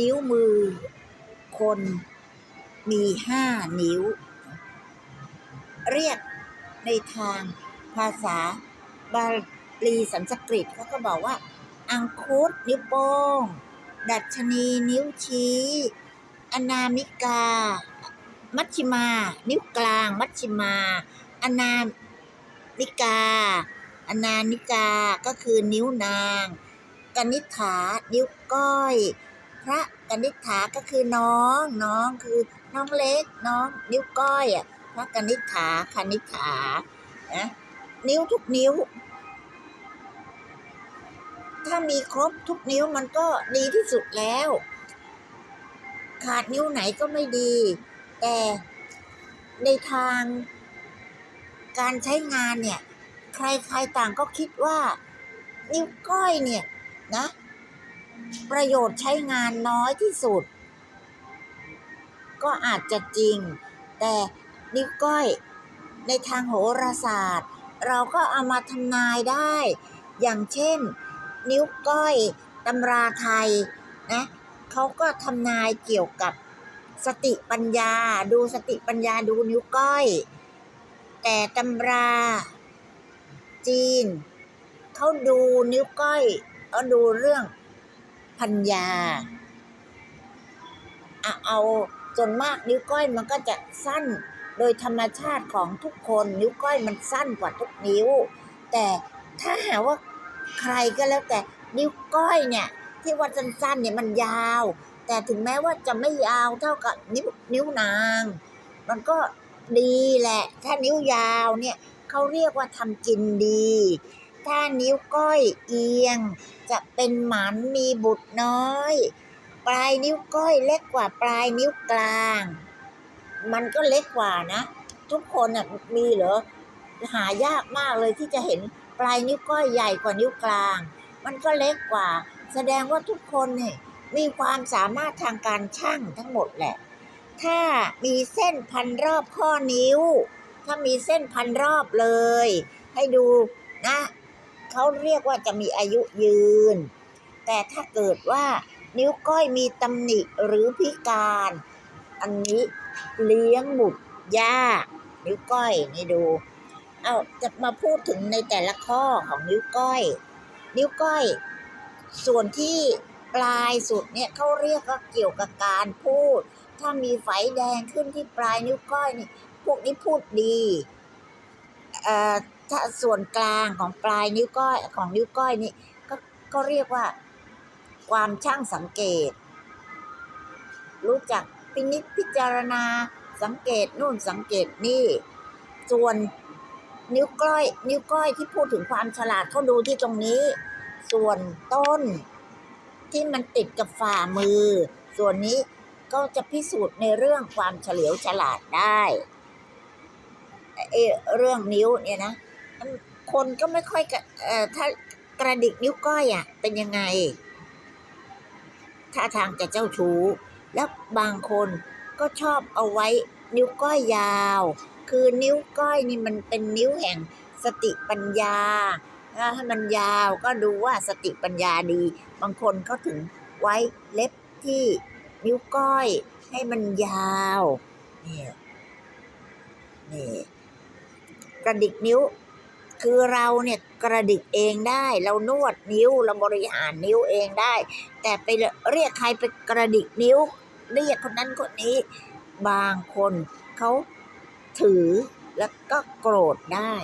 นิ้วมือ คนมีห้านิ้ว เรียกในทางภาษาบาลีสันสกฤตเขาก็บอกว่า อังคุตนิ้วโป้ง ดัชนีนิ้วชี้ อนามิกา มัชชิมา นิ้วกลาง มัชชิมา อนามิกา อนานิกาก็คือนิ้วนางกนิษฐา นิ้วก้อย พระกนิษฐาก็คือน้อง น้องคือน้องเล็ก น้องนิ้วก้อยอะพระกนิษฐาคณิษฐานะนิ้วทุกนิ้ว ถ้ามีครบทุกนิ้วมันก็ดีที่สุดแล้ว ขาดนิ้วไหนก็ไม่ดี แต่ในทาง การใช้งานเนี่ย ใครๆต่างก็คิดว่า นิ้วก้อยเนี่ยนะ ประโยชน์ใช้งานน้อยที่สุด ก็อาจจะจริง แต่นิ้วก้อยในทางโหราศาสตร์ เราก็เอามาทำนายได้ อย่างเช่น นิ้วก้อยตำราไทยนะเขาก็ทำนายเกี่ยวกับสติปัญญาดูสติปัญญาดูนิ้วก้อย แต่ตำราจีนเขาดูนิ้วก้อยเขาดูเรื่อง ปัญญาอะเอาส่วนมากนิ้วก้อยมันก็จะสั้นโดยธรรมชาติของทุกคนนิ้วก้อยมันสั้นกว่าทุกนิ้ว แต่ถ้าหาว่าใครก็แล้วแต่นิ้วก้อยเนี่ย ที่ว่าสั้นๆเนี่ยมันยาว แต่ถึงแม้ว่าจะไม่ยาวเท่ากับนิ้วนิ้วนาง มันก็ดีแหละ ถ้านิ้วยาวเนี่ยเขาเรียกว่าทำกินดี ถ้านิ้วก้อยเอียง จะเป็นหมันมีบุตรน้อย ปลายนิ้วก้อยเล็กกว่าปลายนิ้วกลาง มันก็เล็กกว่านะ ทุกคนน่ะมีเหรอ หายากมากเลยที่จะเห็นปลายนิ้วก้อยใหญ่กว่านิ้วกลาง มันก็เล็กกว่า แสดงว่าทุกคนเนี่ยมีความสามารถทางการช่างทั้งหมดแหละ ถ้ามีเส้นพันรอบข้อนิ้ว ถ้ามีเส้นพันรอบเลย ให้ดูนะ เขาเรียกว่าจะมีอายุยืน แต่ถ้าเกิดว่านิ้วก้อยมีตำหนิหรือพิการ อันนี้เลี้ยงบุตรยากนิ้วก้อยนี่ดู เอาจะมาพูดถึงในแต่ละข้อของนิ้วก้อย นิ้วก้อย ส่วนที่ปลายสุดเนี่ยเขาเรียกว่าเกี่ยวกับการพูด ถ้ามีไฟแดงขึ้นที่ปลายนิ้วก้อยนี่ พวกนี้พูดดี ถ้าส่วนกลางของปลายนิ้วก้อยของนิ้วก้อยนี่ก็ก็เรียกว่า ความช่างสังเกต รู้จักพินิจพิจารณาสังเกตนู่นสังเกตนี่ ส่วนนิ้วก้อย นิ้วก้อยที่พูดถึงความฉลาดเขาดูที่ตรงนี้ ส่วนต้นที่มันติดกับฝ่ามือ ส่วนนี้ก็จะพิสูจน์ในเรื่องความเฉลียวฉลาดได้ เออเรื่องนิ้วเนี่ยนะคนก็ไม่ค่อยกระเอ่อถ้ากระดิกนิ้วก้อยอะเป็นยังไงท่าทางจะเจ้าชู้ แล้วบางคนก็ชอบเอาไว้นิ้วก้อยยาว คือนิ้วก้อยนี่มันเป็นนิ้วแห่งสติปัญญาถ้าให้มันยาวก็ดูว่าสติปัญญาดี บางคนเขาถึงไว้เล็บที่นิ้วก้อยให้มันยาวเนี่ยนี่ กระดิกนิ้ว คือเราเนี่ยกระดิกเองได้ เรานวดนิ้วเราบริหารนิ้วเองได้ แต่ไปเรียกใครไปกระดิกนิ้ว เรียกคนนั้นคนนี้ บางคนเขาถือแล้วก็โกรธได้